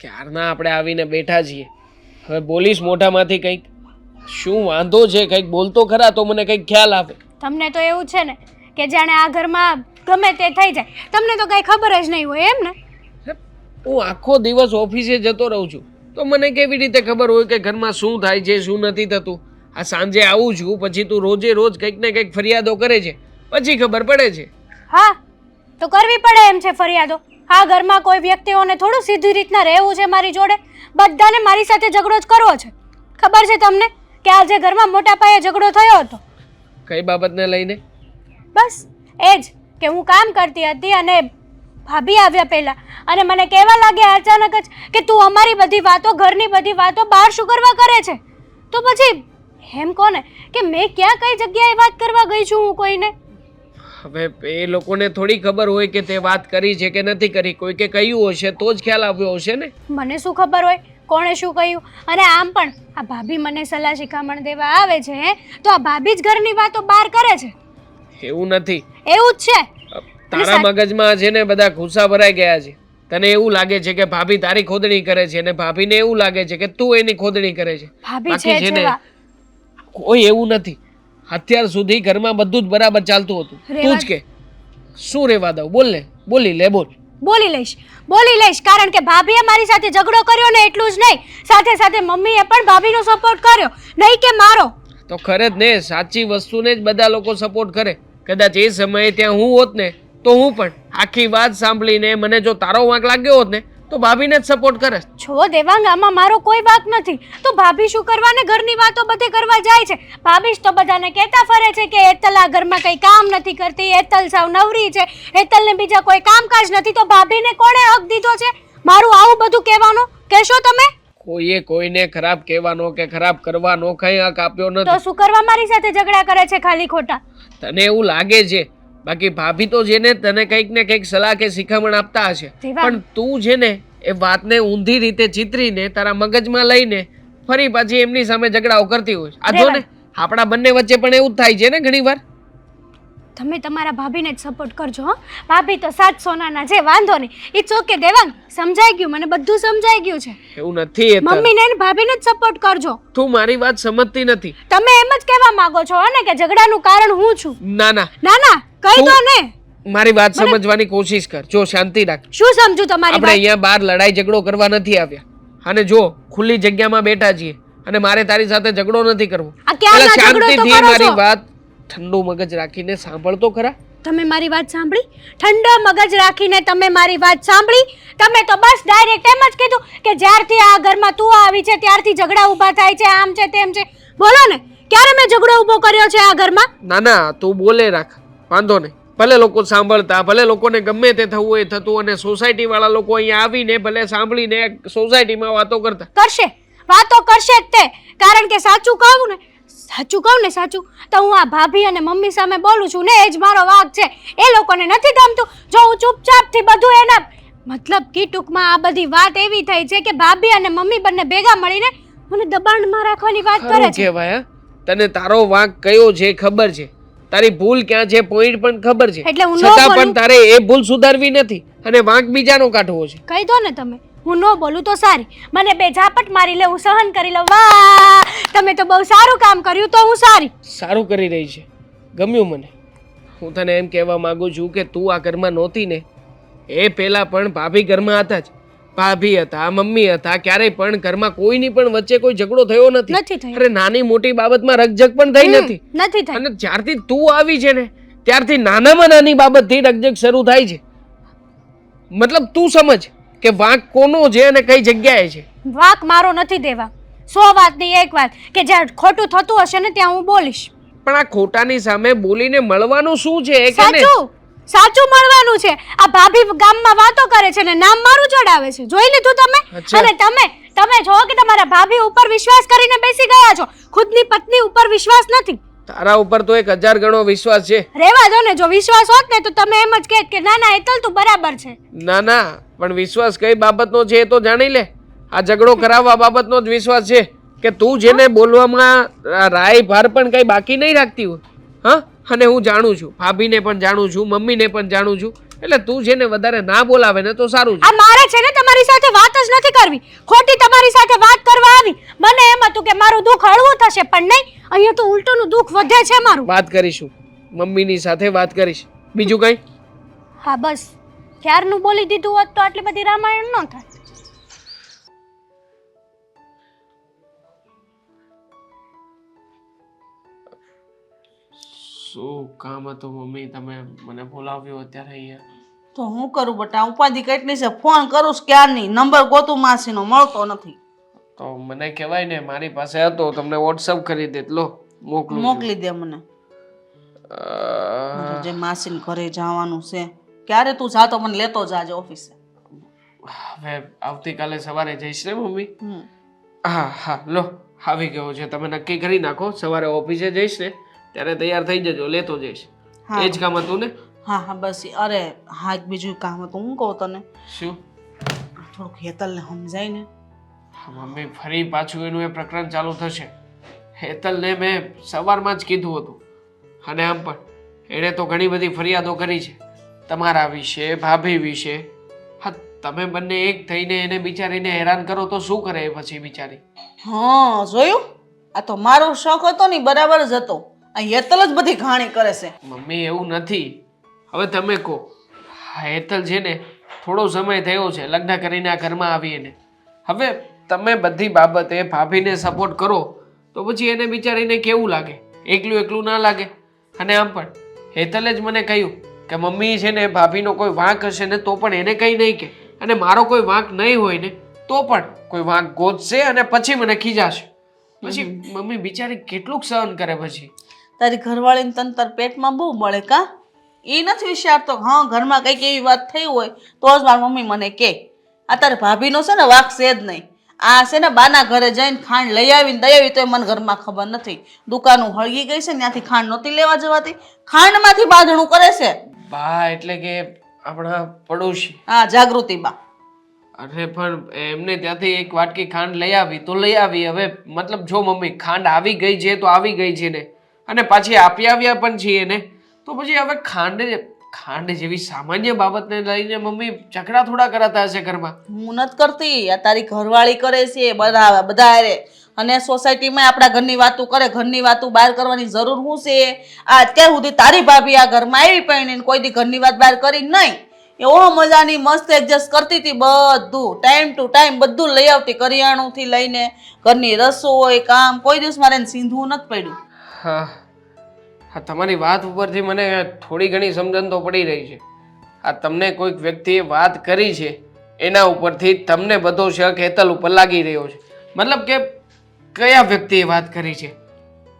ક્યારના આપણે આવીને બેઠા છીએ? હવે બોલીશ મોઢામાંથી કંઈક. શું વાંધો છે? કંઈક બોલતો ખરા તો મને કંઈક ખ્યાલ આવે. તમને તો એવું છે ને કે જાણે આ ઘરમાં ગમે તે થઈ જાય. તમને તો કંઈ ખબર જ નહીં હોય એમ ને? હું આખો દિવસ ઓફિસે જતો રહું છું. તો મને કેવી રીતે ખબર હોય કે ઘરમાં શું થાય છે શું નથી થતું? આ સાંજે આવું છું પછી તું રોજે રોજ કંઈક ને કંઈક ફરિયાદો કરે છે. પછી ખબર પડે છે. હા તો કરવી પડે એમ છે ફરિયાદો. આ ઘરમાં કોઈ વ્યક્તિઓને થોડું સીધી રીતના રહેવું છે મારી જોડે? બધાને મારી સાથે ઝઘડો જ કરવો છે. ખબર છે તમને કે આજે ઘરમાં મોટા પાયે ઝઘડો થયો હતો? કઈ બાબતને લઈને? બસ એ જ કે હું કામ કરતી હતી અને ભાભી આવ્યા પહેલા. અને મને કહેવા લાગ્યા અચાનક જ કે તું અમારી બધી વાતો ઘરની બધી વાતો બહાર શું કરવા કરે છે? તો પછી એમ કોને? કે મેં ક્યાં કઈ જગ્યાએ વાત કરવા ગઈ છું હું કોઈને? હવે એ લોકોને થોડી ખબર હોય કે તે વાત કરી છે કે નથી કરી. કોઈ કે કહ્યું હશે તો જ ખ્યાલ આવ્યો હશે ને? મને શું ખબર હોય? કોણે શું કહ્યું? અને આમ પણ આ ભાભી મને સલાહ શિખામણ દેવા આવે છે તો આ ભાભી જ ઘરની વાતો બહાર કરે છે? એવું નથી. એવું જ છે? તારા મગજમાં છે ને બધા ગુસ્સા ભરાઈ ગયા છે. તને એવું લાગે છે કે ભાભી તારી ખોદણી કરે છે અને ભાભીને એવું લાગે છે કે તું એની ખોદણી કરે છે. ભાભી છે કોઈ એવું નથી. અત્યાર સુધી ઘરમાં બધું જ બરાબર ચાલતું હતું. તું જ કે. શું રેવા દઉં? બોલ ને. બોલી લે બોલ. બોલી લઈશ. બોલી લઈશ કારણ કે ભાભીએ મારી સાથે ઝઘડો કર્યો ને એટલું જ નહીં. સાથે સાથે મમ્મીએ પણ ભાભીનો સપોર્ટ કર્યો. નહીં કે મારો. તો ખરે જ ને સાચી વસ્તુને જ બધા લોકો સપોર્ટ કરે. કદાચ એ સમયે ત્યાં હું હોત ને તો હું પણ આખી વાત સાંભળીને મને જો તારો વાંક લાગ્યો હોત ને તો ભાભીને જ સપોર્ટ કરે. છો દેવાંગ આમાં મારો કોઈ વાક નથી. તો ભાભી શું કરવા ને ઘરની વાતો બધે કરવા જાય છે. ભાભી જ તો બધાને કહેતા ફરે છે કે એતલ આ ઘરમાં કંઈ કામ નથી કરતી એતલ સાવ નવરી છે એતલને બીજા કોઈ કામકાજ નથી. તો ભાભીને કોણે હક દીધો છે? મારું આવું બધું કહેવાનું? કહેશો તમે? કોઈએ કોઈને ખરાબ કહેવાનો કે ખરાબ કરવાનો કઈ હક આપ્યો તો શું કરવા મારી સાથે ઝઘડા કરે છે ખાલી ખોટા? તને એવું લાગે છે? બાકી ભાભી તો છે ને તને કંઈક ને કંઈક સલાહ કે શિખામણ આપતા હશે. પણ તું છે ને એ વાતને ઊંધી રીતે ચિતરીને તારા મગજમાં લઈને ફરી પાછી એમની સામે ઝઘડાઓ કરતી હોય આ જો ને આપણા બંને વચ્ચે પણ એવું જ થાય છે ને ઘણીવાર? તમે તમારા ભાભીને જ સપોર્ટ કરજો હો. ભાભી તો સાત સોનાના છે વાંધો નહીં. It's okay Devang. સમજાઈ ગયું મને બધું સમજાઈ ગયું છે. એવું નથી એ. મમ્મીને અને ભાભીને જ સપોર્ટ કરજો. તું મારી વાત સમજતી નથી. તમે એમ જ કહેવા માંગો છો ને કે ઝઘડાનું કારણ હું છું? ના ના. ના ના કઈ દો ને. મારી વાત સમજવાની કોશિશ કર. જો શાંતિ રાખ. શું સમજુ તમારી આપણે વાત? અહીંયા બહાર લડાઈ ઝઘડો કરવા નથી આવ્યા. અને જો ખુલ્લી જગ્યામાં બેઠા છીએ અને મારે તારી સાથે ઝઘડો નથી કરવો. આ ક્યારના ઝઘડો તો શાંતિથી કરો મારી છો? વાત ઠંડુ મગજ રાખીને સાંભળતો ખરા. તમે મારી વાત સાંભળી? ઠંડો મગજ રાખીને તમે મારી વાત સાંભળી? તમે તો બસ ડાયરેક્ટ એમ જ કીધું કે જ્યારથી આ ઘરમાં તું આવી છે ત્યારથી ઝઘડા ઊભા થાય છે આમ છે તેમ છે. બોલો ને ક્યારે મેં ઝઘડો ઊભો કર્યો છે આ ઘરમાં? ના ના તું બોલે રાખ. વાંધો નહીં. ભલે લોકો સાંભળતા ભલે લોકોને ગમે તે થવું એ થતું અને સોસાયટીવાળા લોકો અહીંયા આવીને ભલે સાંભળીને સોસાયટીમાં વાતો કરતા. કરશે. વાતો કરશે જ તે. કારણ કે સાચું કહું ને સાચું કહું ને સાચું તો હું આ ભાભી અને મમ્મી સામે બોલું છું ને એ જ મારો વાક છે. એ લોકોને નથી ગમતું. જો હું ચૂપચાપથી બધું એના મતલબ કે ટૂંકમાં આ બધી વાત એવી થઈ છે કે ભાભી અને મમ્મી બંને ભેગા મળીને મને દબાણમાં રાખવાની વાત કરે છે. કહેવાય તને તારો વાંક કયો છે ખબર છે. તારી ભૂલ ક્યાં છે પોઈન્ટ પણ ખબર છે. એટલે હું છતાં પણ તારે એ ભૂલ સુધારવી નથી અને વાંક બીજાનો કાઢવો છે. કહી દો ને તમે. હું ન બોલું તો સારી. મને બે ઝાપટ મારી લે હું સહન કરી લઉં. વાહ! તમે તો બહુ સારું કામ કર્યું તો હું સારી. સારું કરી રહી છે. ગમ્યું મને. હું તને એમ કહેવા માંગુ છું કે તું આ ઘરમાં નહોતી ને. એ પહેલાં પણ ભાભી ઘરમાં હતા જ. ભાભી હતા મમ્મી હતા ક્યારેય પણ ઘરમાં કોઈની પણ વચ્ચે કોઈ ઝઘડો થયો નથી. અરે નાની મોટી બાબતમાં રકઝક પણ થઈ હમ, નથી. નથી થઈ અને જ્યારથી તું આવી છે ને ત્યારથી નાનામાં નાની બાબતથી રકઝક શરૂ થાય છે. મતલબ તું સમજ કે વાંક કોનો છે અને કઈ જગ્યાએ છે. વાક મારો નથી દેવા. સો વાતની એક વાત કે જ્યાં ખોટું થતું હશે ને ત્યાં હું બોલીશ. પણ આ ખોટાની સામે બોલીને મળવાનું શું છે એ કે ને સાચું. સાચું મળવાનું છે. આ ભાભી ગામમાં વાતો કરે છે ને નામ મારું ચડાવે છે. જોઈ લીધું તમે. અને તમે તમે છો કે તમારા ભાભી ઉપર વિશ્વાસ કરીને બેસી ગયા છો. ખુદની પત્ની ઉપર વિશ્વાસ નથી. તારા ઉપર તો એક હજાર ગણો વિશ્વાસ છે. રેવા દો ને જો વિશ્વાસ હોત ને તો તમે એમ જ કહેત કે ના ના એતલ તું બરાબર છે. ના ના પણ વિશ્વાસ કઈ બાબતનો છે એ તો જાણી લે. આ ઝઘડો કરાવવા બાબતનો જ વિશ્વાસ છે કે તું જેને બોલવામાં રાય ભાર પણ કઈ બાકી નહીં રાખતી હોય. હા? અને હું જાણું છું ભાભીને પણ જાણું છું મમ્મીને પણ જાણું છું. એટલે તું છે ને વધારે ના બોલાવે ને તો સારું આ મારે છે ને તમારી સાથે વાત જ નથી કરવી. ખોટી તમારી સાથે વાત કરવા આવી. મને એમ હતું કે મારું દુઃખ હળવું થશે પણ નહીં. અહીંયા તો ઉલટુનું દુઃખ વધે છે મારું. વાત કરીશું. મમ્મીની સાથે વાત કરીશ. બીજું કંઈ? હા બસ. ક્યારનું બોલી દીધું હોત તો આટલી બધી રામાયણ ન થાય. શું કામ હતું મમ્મી? તમે મને બોલાવ્યો અત્યારે અહીંયા. તો હું કરું બટા? ઉપાધિ કેટલી છે. ફોન કરું છું ક્યારની? નંબર ગોતું માસીનો. મળતો નથી. તો મને કહેવાય ને મારી પાસે હતો. તમને વોટ્સઅપ કરી દે લો મોકલું મોકલી દે મને. મારે જે માસીને ઘરે જવાનું છે. ક્યારે તું જાતો મને લેતો જાજે ઓફિસે. હવે આવતીકાલે સવારે જઈશ ને મમ્મી? હમ. હા હા. લો આવી ગયો છે. તમે નક્કી કરી નાખો. સવારે ઓફિસે જઈશ ને. ત્યારે તૈયાર થઈ જજો લેતો જઈશ. હા. એ જ કામ હતું ને? હા હા બસ. ઈ- અરે હા એક બીજું કામ હતું. હું કહું તને? શું? થોડુંક હેતલને સમજાય ને મમ્મી ફરી પાછું એનું એ પ્રકરણ ચાલુ થશે. હેતલને મેં સવારમાં જ કીધું હતું. અને આમ પણ. એણે તો ઘણી બધી ફરિયાદો કરી છે. તમારા વિશે ભાભી વિશે. હા તમે બંને એક થઈને એને બિચારીને હેરાન કરો તો શું કરે એ પછી બિચારી? હા જોયું? આ તો મારો શોખ હતો ને ઈ બરાબર જ હતો. આ હેતલ જ બધી ઘાણી કરે છે. મમ્મી એવું નથી. હવે તમે કહો. હા, હેતલ છે ને થોડો સમય થયો છે લગ્ન કરીને આ ઘરમાં આવી એને હવે તમે બધી બાબતે ભાભીને સપોર્ટ કરો તો પછી એને બિચારીને કેવું લાગે? એકલું એકલું ના લાગે? અને આમ પણ હેતલે જ મને કહ્યું કે મમ્મી છે ને ભાભીનો કોઈ વાંક હશે ને તો પણ એને કંઈ નહીં કે. અને મારો કોઈ વાંક નહીં હોય ને તો પણ કોઈ વાંક ગોતશે અને પછી મને ખીજાશે. પછી મમ્મી બિચારી કેટલુંક સહન કરે પછી. તારી ઘરવાળીને તને તાર પેટમાં બહુ બળે કા? એ નથી વિચારતો હા ઘરમાં કંઈક એવી વાત થઈ હોય તો જ મારી મમ્મી મને કહે આ તારે ભાભીનો છે ને વાક છે જ નહીં. આ છે ને બાના ઘરે જઈને ખાંડ લઈ આવીને દઈ આવી તો મને ઘરમાં ખબર નથી. દુકાનું હળગી ગઈ છે ત્યાંથી ખાંડ નહોતી લેવા જવાતી. ખાંડમાંથી બાંધણું કરે છે. બા એટલે કે આપણા પડોશી. હા જાગૃતિ બા. અરે પણ એમને ત્યાંથી એક વાટકી ખાંડ લઈ આવી તો લઈ આવી. હવે મતલબ જો મમ્મી ખાંડ આવી ગઈ છે તો આવી ગઈ છે ને. અને પાછી આપી આવ્યા પણ છીએ ને તો પછી હવે ખાંડ ખાંડ જેવી સામાન્ય બાબતને લઈને મમ્મી ઝઘડા થોડા કરાતા હશે ઘરમાં. હું નથી કરતી. આ તારી ઘરવાળી કરે છે બધા બધા અરે અને સોસાયટીમાં આપણા ઘરની વાતો કરે ઘરની વાતો બહાર કરવાની જરૂર શું છે? આ અત્યાર સુધી તારી ભાભી આ ઘરમાં આવી પૈણીને કોઈ દી ઘરની વાત બહાર કરી નહીં. એવો મજાની મસ્ત એડજસ્ટ કરતી હતી બધું. ટાઈમ ટુ ટાઈમ બધું લઈ આવતી કરિયાણુંથી લઈને ઘરની રસોઈ કામ કોઈ દિવસ મારે સીંધવું નથી પડ્યું. હા. હા તમારી વાત ઉપરથી મને થોડી ઘણી સમજણ તો પડી રહી છે. આ તમને કોઈક વ્યક્તિએ વાત કરી છે એના ઉપરથી તમને બધો શક હેતલ ઉપર લાગી રહ્યો છે. મતલબ કે કયા વ્યક્તિએ વાત કરી છે?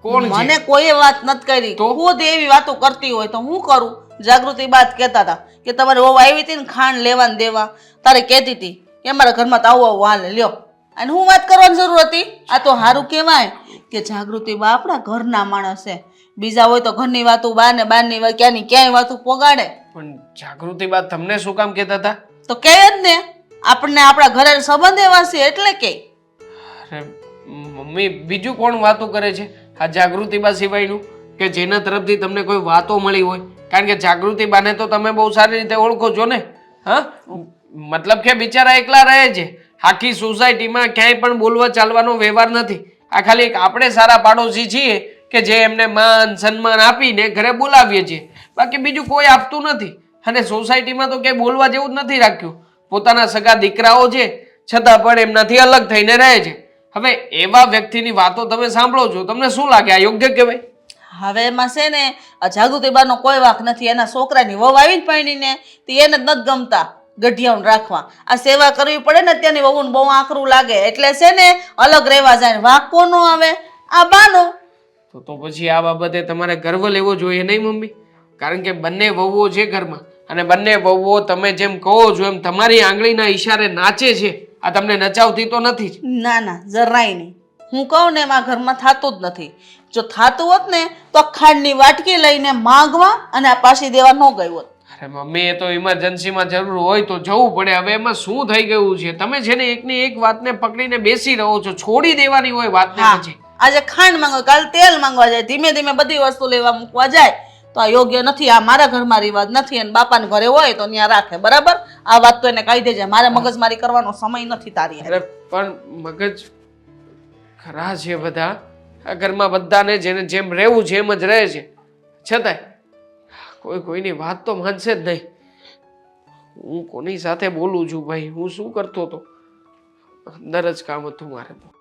કોણ મને કોઈએ વાત નથી કરી. તો? ખુદ એવી વાતો કરતી હોય તો હું કરું? જાગૃતિ બાદ કહેતા હતા કે તમારે વહુ આવી હતી ને ખાંડ લેવા ને દેવા. તારે કહેતી હતી કે અમારા ઘરમાં તો આવું આવું હાલે લ્યો. અને હું વાત કરવાની જરૂર હતી. આ તો સારું કહેવાય કે જાગૃતિ બા આપણા ઘરના માણસ છે. બીજા હોય તો ઘરની વાતો બાર ને બારની વાત ક્યાંની ક્યાંય વાતો પોગાડે. પણ જાગૃતિ બાદ તમને શું કામ કહેતા હતા? તો કહે જ ને આપણને આપણા ઘરે સંબંધ એવા છે એટલે કે. અરે મમ્મી બીજું કોણ વાતો કરે છે? આ જાગૃતિ બા સિવાયનું કે જેના તરફથી તમને કોઈ વાતો મળી હોય? કારણ કે જાગૃતિ બાને તો તમે બહુ સારી રીતે ઓળખો છો ને હા? મતલબ કે બિચારા એકલા રહે છે. આખી સોસાયટીમાં ક્યાંય પણ બોલવા ચાલવાનો વ્યવહાર નથી. આ ખાલી એક આપણે સારા પાડોશી છીએ કે જે એમને માન સન્માન આપીને ઘરે બોલાવીએ છીએ. બાકી બીજું કોઈ આપતું નથી. અને સોસાયટીમાં તો ક્યાંય બોલવા જેવું જ નથી રાખ્યું. પોતાના સગા દીકરાઓ છે, છતાં પણ એમનાથી અલગ થઈને રહે છે. હવે એવા વ્યક્તિની વાતો તમે સાંભળો છો, તમને શું લાગે? આ યોગ્ય કહેવાય? હવે એમાં છે ને આ જાગૃતિબાનો કોઈ વાંક નથી. એના છોકરાની વહુ જ પાણીને તે એને નથી ગમતા ગઢિયાઉન રાખવા. આ સેવા કરવી પડે ને ત્યાંની વહુને બહુ આકરું લાગે. એટલે છે ને, અલગ રહેવા જાય વાંક કોનો આવે. આ બાનો તો તો પછી આ બાબતે તમારે ગર્વ લેવો જોઈએ નહીં મમ્મી? કારણ કે બંને વહુઓ છે ઘરમાં અને બંને વહુઓ તમે જેમ કહો છો એમ તમારી આંગળીના ઈશારે નાચે છે. આ તમને નચાવતી તો નથી જ. ના ના જરાય નહીં. હું કહું ને એમાં ઘરમાં થતું જ નથી. જો થતું હોત ને તો ખાંડની વાટકી લઈને માંગવા અને આ પાછી દેવા ન ગયું હોત. અરે મમ્મી એ તો ઇમરજન્સીમાં જરૂર હોય તો જવું પડે. હવે એમાં શું થઈ ગયું છે? તમે છે ને એકની એક વાતને પકડીને બેસી રહો છો છોડી દેવાની હોય વાતને પછી. આજે ખાંડ માંગો, કાલ તેલ માંગવા જાય, ધીમે ધીમે બધી વસ્તુ લેવા મૂકવા જાય, તો આ યોગ્ય નથી, આ મારા ઘરમાં રિવાજ નથી, અને બાપાના ઘરે હોય તો ત્યાં રાખે, બરાબર? આ વાત તો એને કહી દેજે, મારે મગજમારી કરવાનો સમય નથી તારી. અરે, પણ મગજ ખરા છે બધા. આ ઘરમાં બધાને જેને જેમ રહેવું એમ જ રહે છે. છતાંય, કોઈ કોઈની વાત તો માનશે જ નહીં. હું કોની સાથે બોલું છું ભાઈ? હું શું કરતો હતો અંદર જ કામ હતું મારે તો.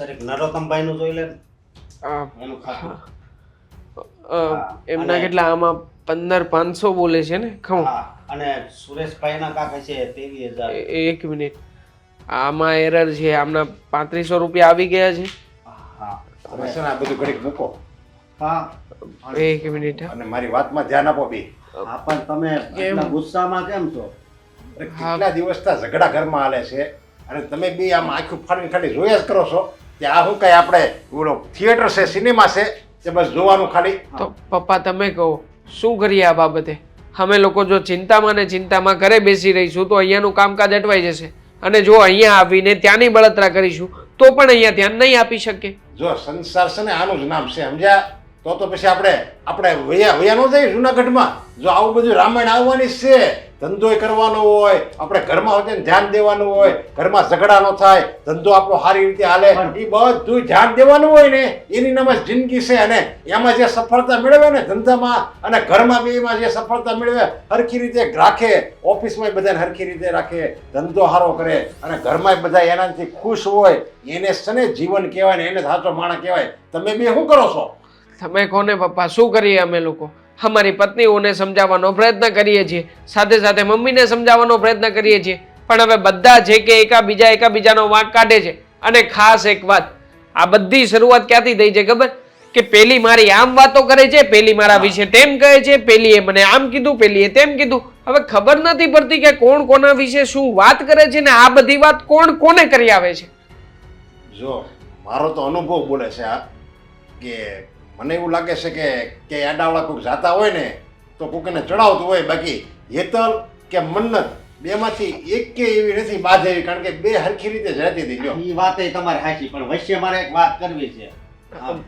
આ એક નરોત્તમભાઈ નું જોઈ લે. એનું ખાતું એમના કેટલા આમાં પંદર પાંચસો બોલે છે ને? ખમ. અને સુરેશભાઈ ના કાકા છે તેવી હજાર. એ- એક મિનિટ. આમાં એરર છે આમના પાંત્રીસો રૂપિયા આવી ગયા છે. આ બધું ઘડીક મૂકો. હા. એક મિનિટ અને મારી વાતમાં ધ્યાન આપો બી. હા, પણ તમે આટલા ગુસ્સામાં કેમ છો? કેટલા દિવસથી ઝઘડા ઘરમાં હાલે છે? અને તમે બી આમ આખું ફાડીને ખાલી જોયા જ કરો છો. કે આ શું કઈ આપણે ઓલો થિયેટર છે સિનેમા છે તે બસ જોવાનું ખાલી. તો પપ્પા તમે કહો શું કરીએ આ બાબતે? અમે લોકો જો ચિંતામાં ને ચિંતામાં ઘરે બેસી રહીશું તો અહીંયાનું કામકાજ અટવાઈ જશે. અને જો અહીંયા આવીને ત્યાંની બળતરા કરીશું તો પણ અહીંયા ધ્યાન નહીં આપી શકે. જો સંસાર છે ને આનું જ નામ છે સમજ્યા? તો તો પછી આપણે આપણે વયા વયા ન જઈએ જુનાગઢમાં. જો આવું બધું રામાયણ આવવાની છે ધંધોય કરવાનો હોય આપણે ઘરમાં હોય ધ્યાન દેવાનું હોય ઘરમાં ઝઘડા ન થાય ધંધો આપણો સારી રીતે હાલે એ બધું ધ્યાન દેવાનું હોય ને એની નામ જ જિંદગી છે અને એમાં જે સફળતા મેળવે ને ધંધામાં અને ઘરમાં બી એમાં જે સફળતા મેળવે હરખી રીતે રાખે ઓફિસમાં બધાને હરખી રીતે રાખે ધંધો સારો કરે અને ઘરમાં બધા એનાથી ખુશ હોય એને છે ને જીવન કહેવાય ને એને સાચો માણસ કહેવાય. તમે બે શું કરો છો? તમે કોને પપ્પા શું કરીએ અમે લોકો? અમારી પત્નીઓને સમજાવવાનો પ્રયત્ન કરીએ છીએ. સાથે સાથે મમ્મીને સમજાવવાનો પ્રયત્ન કરીએ છીએ. પણ હવે બધા જે કે એકાબીજા એકાબીજાનો વાંક કાઢે છે. અને ખાસ એક વાત આ બધી શરૂઆત ક્યાંથી થઈ છે ખબર? કે પેલી મારી આમ વાતો કરે છે પેલી મારા વિશે તેમ કહે છે પેલીએ મને આમ કીધું પેલીએ તેમ કીધું. હવે ખબર નથી પડતી કે કોણ કોના વિશે શું વાત કરે છે ને આ બધી વાત કોણ કોને કરી આવે છે? જો મારો તો અનુભવ બોલે છે આ કે મને એવું લાગે છે કે કે આડાવાળા કોઈક જાતા હોય ને તો કોકને ચડાવતું હોય. બાકી હેતલ કે મન્નત બેમાંથી એક કે એવી નથી બાધ એવી કારણ કે બે હરખી રીતે જ રહેતી હતી જો. એ વાત તમારે સાચી પણ વચ્ચે મારે એક વાત કરવી છે.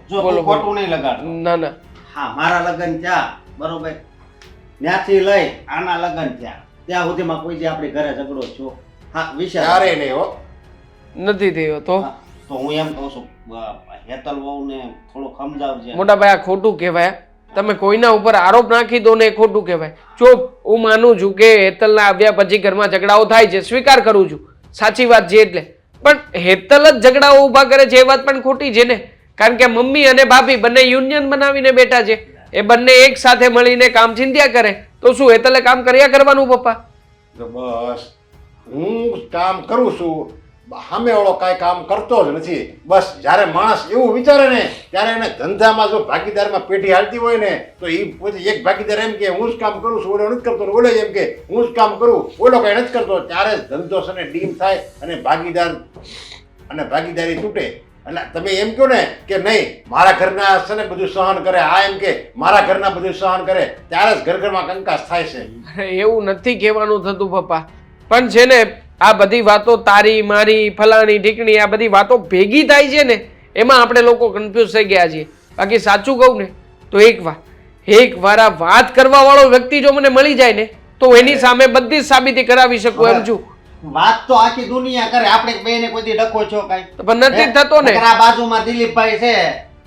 જો તું ખોટું નહીં લગાડ ના ના. હા મારા લગ્ન થયા બરોબર. ત્યાંથી લઈ આના લગ્ન થયા ત્યાં સુધીમાં કોઈ જે આપણી ઘરે ઝઘડો છો હા વિશે અરે નહીં હો. નથી થયો તો? હા, તો હું એમ કહું છું હેતલ વહુને થોડો સમજાવજે. મોટા ભાઈ આ ખોટું કહેવાય. તમે કોઈના ઉપર આરોપ નાખી દો ને એ ખોટું કહેવાય. ચોપ. હું માનું છું કે હેતલના આવ્યા પછી ઘરમાં ઝઘડાઓ થાય છે. સ્વીકાર કરું છું. સાચી વાત છે એટલે. પણ હેતલ જ ઝઘડાઓ ઊભા કરે છે એ વાત પણ ખોટી છે ને. કારણ કે મમ્મી અને ભાભી બંને યુનિયન બનાવીને બેઠા છે. એ બંને એક સાથે મળીને કામ ચિંત્યા કરે. તો શું હેતલે કામ કર્યા કરવાનું પપ્પા? બસ. હું કામ કરું છું. સામે વાળો કાંઈ કામ કરતો જ નથી. બસ, જ્યારે માણસ એવું વિચારે ને, ત્યારે એને ધંધામાં જો ભાગીદારમાં પેઢી હાલતી હોય ને, તો એ પછી એક ભાગીદાર એમ કે, હું જ કામ કરું છું, ઓલો નથી કરતો. ઓલો એમ કે, હું જ કામ કરું. ઓલો કાંઈ નથી કરતો. ત્યારે જ ધંધો છે ને ડીમ થાય અને ભાગીદાર અને ભાગીદારી તૂટે. એટલે તમે એમ કહો ને કે, નહીં, મારા ઘરના છે ને બધું સહન કરે. આ એમ કે, મારા ઘરના બધું સહન કરે. ત્યારે જ ઘર ઘરમાં કંકાસ થાય છે. એવું નથી કહેવાનું થતું, પપ્પા. પણ છે ને આ બધી વાતો તારી મારી ફલાણી ઢીકણી આ બધી વાતો ભેગી થાય છે ને એમાં આપણે લોકો કન્ફ્યુઝ થઈ ગયા છીએ. બાકી સાચું કહું ને તો એક વાર એક વાર આ વાત કરવા વાળો વ્યક્તિ જો મને મળી જાય ને તો એની સામે બધી સાબિતી કરાવી શકું એમ છું. વાત તો આખી દુનિયા કરે આપણે બેને કોઈ ડખો છો કઈ. પણ નથી થતો ને. આ બાજુમાં દિલીપભાઈ છે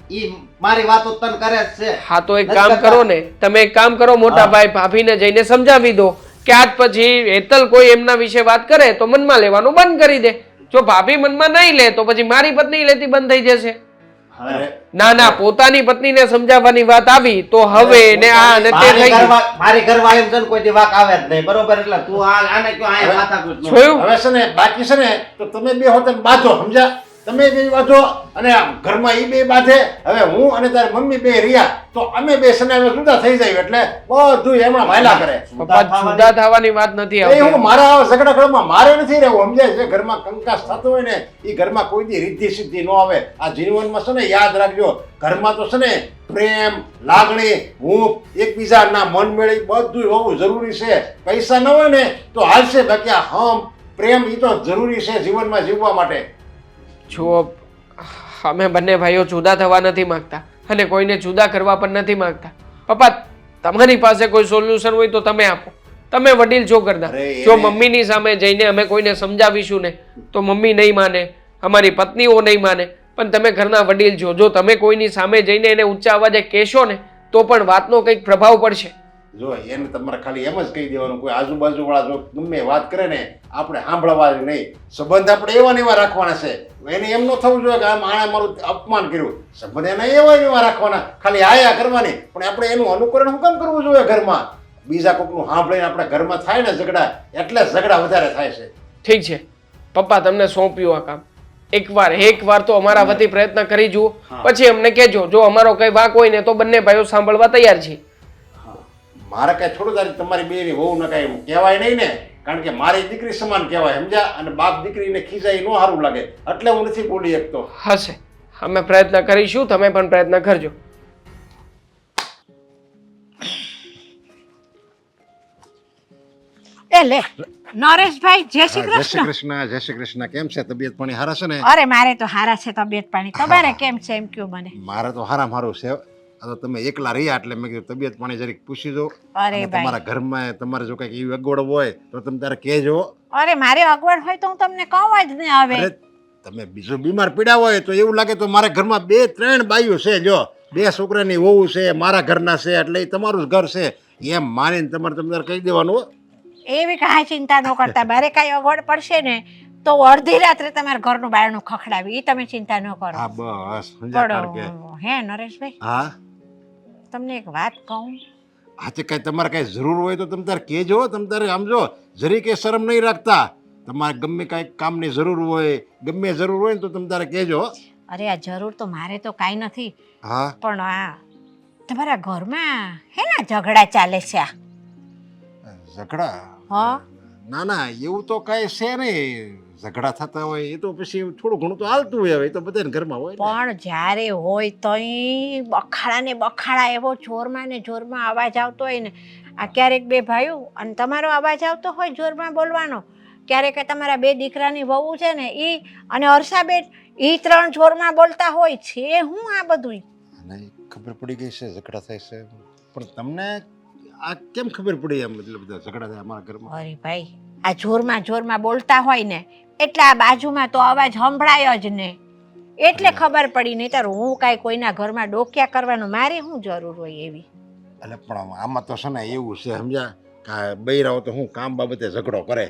ઈ મારી વાતો તન કરે છે. હા તો એક કામ કરો ને તમે એક કામ કરો મોટા. ભાઈ ભાભીને જઈને સમજાવી દો. કે આજ પછી હેતલ કોઈ એમના વિશે વાત કરે તો મનમાં લેવાનું બંધ કરી દે. જો ભાભી મનમાં નહીં લે તો પછી મારી પત્ની લેતી બંધ થઈ જશે. ના ના પોતાની પત્નીને સમજાવવાની વાત આવી તો હવે ને આ ને તે થઈ ગયું મારી ઘરવાળી એમ કોઈ દી વાક આવે જ નહીં. બરોબર? એટલે તું આ આને કયો આ જોયું? હવે છે ને બાકી છે ને તો તમે બે હોતે બાજો સમજ્યા? તમે બે બાંધો અને ઘરમાં એ બે બાંધે. હવે હું અને તારી મમ્મી બે રહ્યા તો અમે બે છે ને થઈ જાય એટલે બધું એમાં વાયલા કરે. પપ્પા થવાની. વાત નથી એ હું મારા આવા ઝઘડા ઘરમાં મારે નથી રહેવું સમજાય છે? ઘરમાં કંકાસ થતો હોય ને એ ઘરમાં કોઈ દી રિદ્ધિ સિદ્ધિ ન આવે. આ જીવનમાં છે ને યાદ રાખજો ઘરમાં તો છે ને પ્રેમ લાગણી હું એકબીજાના મન મેળી બધું હોવું જરૂરી છે. પૈસા ન હોય ને તો હાલશે બાકી આ હમ પ્રેમ એ તો જરૂરી છે જીવનમાં જીવવા માટે. જુઓ અમે બંને ભાઈઓ જુદા થવા નથી માંગતા અને કોઈને જુદા કરવા પણ નથી માગતા. પપ્પા તમારી પાસે કોઈ સોલ્યુશન હોય તો તમે આપો. તમે વડીલ છો કરતા જો મમ્મીની સામે જઈને અમે કોઈને સમજાવીશું ને તો મમ્મી નહીં માને અમારી પત્નીઓ નહીં માને પણ તમે ઘરના વડીલ છો. જો તમે કોઈની સામે જઈને એને ઊંચા અવાજે કહેશો ને તો પણ વાતનો કંઈક પ્રભાવ પડશે. જો એને તમારે ખાલી એમ જ કહી દેવાનું કોઈ આજુબાજુ વાળા જો ગમે વાત કરે ને આપણે સાંભળવાની નહીં. સંબંધ આપણે એવા ને એવા રાખવાના છે. એને એમ ન થવું જોઈએ કે આમ આણે મારું અપમાન કર્યું. સંબંધ એને એવા ને એવા રાખવાના. ખાલી આયા કરવાની. પણ આપણે એનું અનુકરણ હું કેમ કરવું જોઈએ ઘરમાં? બીજા કોકનું સાંભળીને આપણે ઘરમાં થાય ને ઝઘડા એટલે ઝઘડા વધારે થાય છે. ઠીક છે. પપ્પા તમને સોંપ્યું આ કામ. એકવાર એકવાર તો અમારા વતી પ્રયત્ન કરી જુઓ. પછી અમને કહેજો જો અમારો કઈ વાંક હોય ને તો બંને ભાઈઓ સાંભળવા તૈયાર છે. મારે કાંઈ થોડું તારી તમારી બેની હોવું ન કાંઈ કહેવાય નહીં ને કારણ કે મારી દીકરી સમાન કહેવાય સમજ્યા? અને બાપ દીકરીને ખીજાય ન સારું લાગે. એટલે હું નથી બોલી શકતો. હશે. અમે પ્રયત્ન કરીશું તમે પણ પ્રયત્ન કરજો. એ લે નરેશભાઈ જય શ્રી જય શ્રી કૃષ્ણ. કૃષ્ણ જય શ્રી કૃષ્ણ. કેમ છે તબિયત પાણી હારા છે ને? અરે મારે તો હારા છે તબિયત પાણી. તમારે કેમ છે એમ કયો મને? મારે તો હારા મારું છે. આ તો તમે એકલા રહ્યા એટલે મેં કીધું તબિયત પાણી જરીક પૂછી દો. અરે અને ભાઈ. તમારા ઘરમાં તમારે જો કંઈક એવી અગવડ હોય તો તમે તારે કહેજો. અરે મારે અગવડ હોય તો હું તમને કહું જ ને હવે. અરે તમે બીજું બીમાર પીડા હોય તો એવું લાગે તો મારા ઘરમાં બે ત્રણ બાઈઓ છે જો. બે છોકરાની વહુ છે મારા ઘરના છે એટલે એ તમારું જ ઘર છે. એમ માનીને તમારે તમને કહી દેવાનું હો. એવી કાંઈ ચિંતા ન કરતા. મારે કાંઈ અગવડ પડશે ને તો અડધી રાત્રે તમારા ઘરનું બારણું ખખડાવી એ તમે ચિંતા ન કરો. હા બસ. સમજ્યા કારણ કે. પણ હે નરેશભાઈ? હા? તમને એક વાત કહું? હા તે કાંઈ તમારે કાંઈ જરૂર હોય તો તમે તારે કહેજો તમે તારે સમજો જરી કે શરમ નહીં રાખતા. તમારે ગમે કાંઈક કામની જરૂર હોય ગમે જરૂર હોય ને તો તમે તારે કહેજો. અરે આ જરૂર તો મારે તો કાંઈ નથી. હા? પણ આ તમારા ઘરમાં હે ના ઝઘડા ચાલે છે આ? ઝઘડા? હા. ના ના એવું તો કાંઈ છે નહીં. ઝઘડા થતા હોય એ તો પછી થોડું ઘણું તો હાલતું હોય હવે એ તો બધાને ઘરમાં હોય ને. પણ જ્યારે હોય તઈ બખાડા ને બખાડા એવો જોરમાં ને જોરમાં અવાજ આવતો હોય ને આ ક્યારેક બે ભાઈઓ અને તમારો અવાજ આવતો હોય જોરમાં બોલવાનો ક્યારેક તમારા બે દીકરાની વહુ છે ને એ અને હર્ષાબેન એ ત્રણ જોરમાં બોલતા હોય છે હું આ બધું અને ખબર પડી ગઈ છે ઝઘડા થાય છે. પણ તમને આ કેમ ખબર પડી એમ મતલબ બધા ઝઘડા થાય અમારા ઘરમાં? અરે ભાઈ આ જોરમાં જોરમાં બોલતા હોય ને એટલે આ બાજુમાં તો અવાજ સંભળાયો જ નહીં. એટલે ખબર પડી નહીં તાર હું કાંઈ કોઈના ઘરમાં ડોક્યા કરવાનું મારે શું જરૂર હોય એવી? એટલે પણ આમાં તો છે ને એવું છે, સમજ્યા? કે બૈરાઓ તો હું કામ બાબતે ઝઘડો કરે?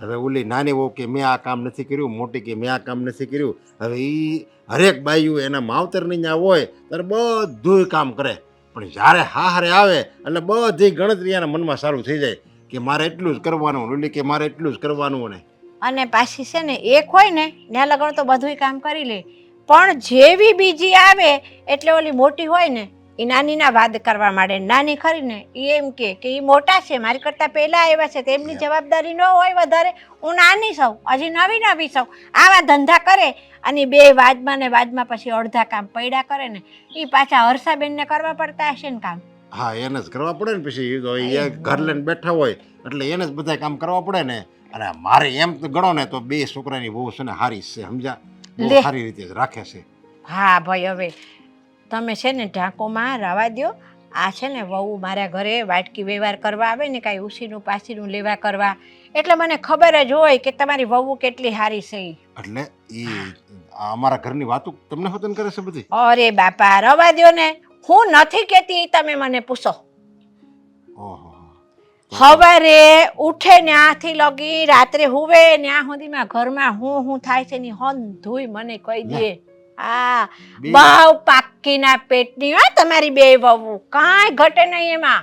હવે ઓલી નાની વહુ કે મેં આ કામ નથી કર્યું, મોટી કે મેં આ કામ નથી કર્યું, હવે એ હરેક બાયું એના માવતરની ત્યાં હોય, ત્યારે બધું કામ કરે. પણ જ્યારે હારે આવે, એટલે બધી ગણતરી એના મનમાં સારું થઈ જાય, કે મારે એટલું જ કરવાનું, ઓલી કે મારે એટલું જ કરવાનું ને અને પાછી છે ને એક હોય ને ત્યાં લગણ તો બધુંય કામ કરી લે. પણ જેવી બીજી આવે એટલે ઓલી મોટી હોય ને એ નાનીના વાદ કરવા માંડે. નાની ખરી ને એ એમ કે કે એ મોટા છે મારી કરતાં પહેલાં આવ્યા છે તો એમની જવાબદારી ન હોય વધારે. હું નાની સૌ હજી નવી નવી સૌ. આવા ધંધા કરે અને બે વાદમાં ને વાદમાં પછી અડધા કામ પૈડા કરે ને એ પાછા હર્ષાબેનને કરવા પડતા હશે ને કામ. હા એને જ કરવા પડે ને પછી. ઘર લઈને બેઠા હોય એટલે એને જ બધા કામ કરવા પડે ને. અને મારે એમ તો ગણો ને તો બે છોકરાની વહુ છે ને હારી છે સમજા બહુ લે. સારી રીતે જ રાખે છે. હા ભાઈ હવે તમે છે ને ઢાંકોમાં રવા દ્યો. આ છે ને વહુ મારા ઘરે વાટકી વ્યવહાર કરવા આવે ને કાંઈ ઉસીનું પાસીનું લેવા કરવા. એટલે મને ખબર જ હોય કે તમારી વહુ કેટલી સારી છે ઈ. એટલે એ અમારા ઘરની વાતો તમને હોતન કરે છે બધી? અરે બાપા રવા દ્યો ને. હું નથી કહેતી ઈ તમે મને પૂછો. ઓહો. સવારે ઉઠે ન્યાથી લગી રાત્રે હુવે ન્યા સુધીમાં ઘરમાં હું હું થાય છે ની હંધુય મને કહી દે. આ બહુ પાકીના પેટની હો તમારી બે વહુ. કાંઈ ઘટે નહીં એમાં.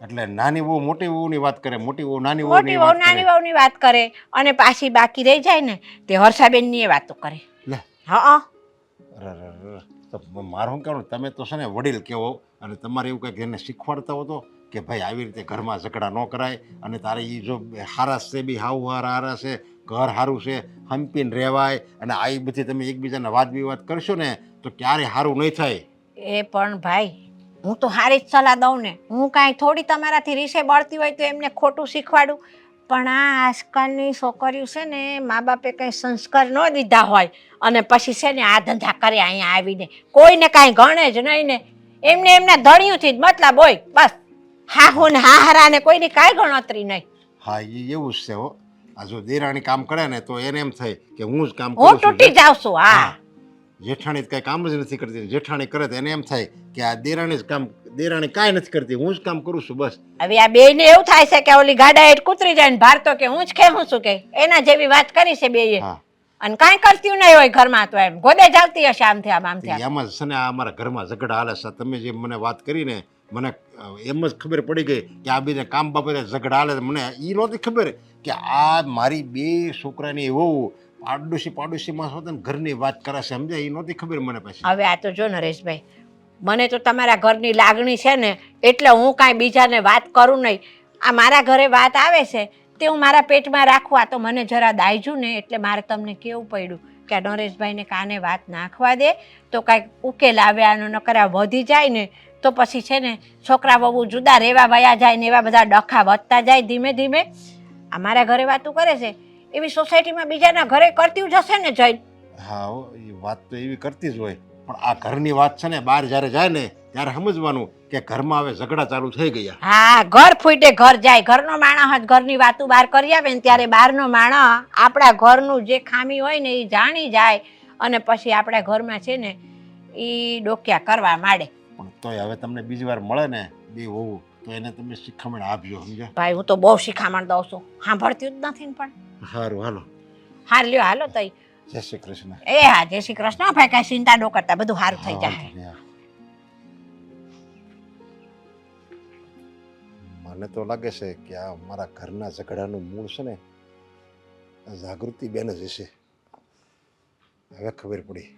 એટલે નાની વહુ મોટી વહુની વાત કરે મોટી વહુ નાની મોટી વહુની વહુ નાની વહુની વાત કરે અને પાછી બાકી રહી જાય ને તે હર્ષાબેનની એ વાતો કરે. હા મારું કહેવાનું? તમે તો છે ને વડીલ કહેવો અને તમારે એવું કંઈક એને શીખવાડતા હો તો કે ભાઈ આવી રીતે ઘરમાં ઝઘડા ન કરાય અને તારે એ જો હારાસ છે, બી હાવ હાર હારા છે, ઘર સારું છે, હંપીને રહેવાય અને આવી બધી તમે એકબીજાને વાદ વિવાદ કરશો ને તો ક્યારે સારું નહીં થાય. એ પણ ભાઈ, હું તો હારી જ સલાહ દઉં ને. હું કાંઈ થોડી તમારાથી રીસે બળતી હોય તો એમને ખોટું શીખવાડું. પણ આ આજકાલની છોકરીઓ છે ને મા બાપે કંઈ સંસ્કાર ન દીધા હોય અને પછી છે ને આ ધંધા કરે અહીંયા આવીને. કોઈને કાંઈ ગણે જ નહીં ને. એમને એમના ધણીઓથી જ મતલબ હોય, બસ. હા હું ને હા હારા ને કોઈની કાંઈ ગણતરી નહીં. હા એ એવું જ છે હો. આ જો દેરાણી કામ કરે ને તો એને એમ થાય કે હું જ કામ હું કરું છું તૂટી જાઉં છું હા. જેઠાણી કઈ કામ જ નથી કરતી. જેઠાણી કરે તો એને એમ થાય કે આ દેરાણી જ કામ દેરાણી કાંઈ નથી કરતી. હું જ કામ કરું છું બસ. હવે આ બેયને એવું થાય છે કે ઓલી ગાડા હેઠ કૂતરી જાય ને ભારતો કે હું જ કે હું શું કે એના જેવી વાત કરી છે બેયે. હા. અને કાંઈ કરતી નહીં હોય ઘરમાં તો એમ. ગોદે જ આવતી હશે આમથી આમ આમથી આમ. એમ જ છે ને આ અમારા ઘરમાં ઝઘડા હાલે છે. તમે જે મને વાત કરીને મને એમ જ ખબર પડી ગઈ કે આ બીજા કામ બાબતે ઝઘડા હાલે મને એ નહોતી ખબર કે આ મારી બે છોકરાની વહુ પાડોશી પાડોશીમાં શું ને ઘરની વાત કરે છે, સમજાય? એ નહોતી ખબર મને પછી. હવે આ તો જો નરેશભાઈ, મને તો તમારા ઘરની લાગણી છે ને, એટલે હું કાંઈ બીજાને વાત કરું નહીં. આ મારા ઘરે વાત આવે છે, તે હું મારા પેટમાં રાખું. આ તો મને જરા દાયજું ને, એટલે મારે તમને કેવું પડ્યું કે નરેશભાઈને કાને વાત નાખવા દે, તો કાંઈક ઉકેલ આવે, આનો નકર વધી જાય ને તો પછી છે ને છોકરા બહુ જુદા રહેવા વયા જાય ને એવા બધા ડખા વધતા જાય ધીમે ધીમે. આ મારા ઘરે વાતું કરે છે એવી સોસાયટીમાં બીજાના ઘરે કરતી જ હશે ને જઈ હા એ વાત તો એવી કરતી જ હોય. પણ આ ઘરની વાત છે ને બહાર જ્યારે જાય ને ત્યારે સમજવાનું કે ઘરમાં હવે ઝઘડા ચાલુ થઈ ગયા. હા ઘર ફૂટે ઘર જાય. ઘરનો માણસ હજ ઘરની વાતો બહાર કરી આવે ને ત્યારે બહારનો માણસ આપણા ઘરનું જે ખામી હોય ને એ જાણી જાય અને પછી આપણા ઘરમાં છે ને એ ડોક્યા કરવા માંડે. પણ તોય હવે તમને બીજી વાર મળે ને બે હોવું તો એને તમે શિખામણ આપજો સમજ્યા? ભાઈ હું તો બહુ શિખામણ દઉં છું. સાંભળતી જ નથી ને પણ. સારું હાલો. હાર લ્યો હાલો તઈ. જય શ્રી કૃષ્ણ. એ હા જય શ્રી કૃષ્ણ. ભાઈ કાંઈ ચિંતા ન કરતા બધું સારું થઈ જાય. મને તો લાગે છે કે આ મારા ઘરના ઝઘડાનું મૂળ છે ને જાગૃતિ બેન જ હશે. હવે ખબર પડી.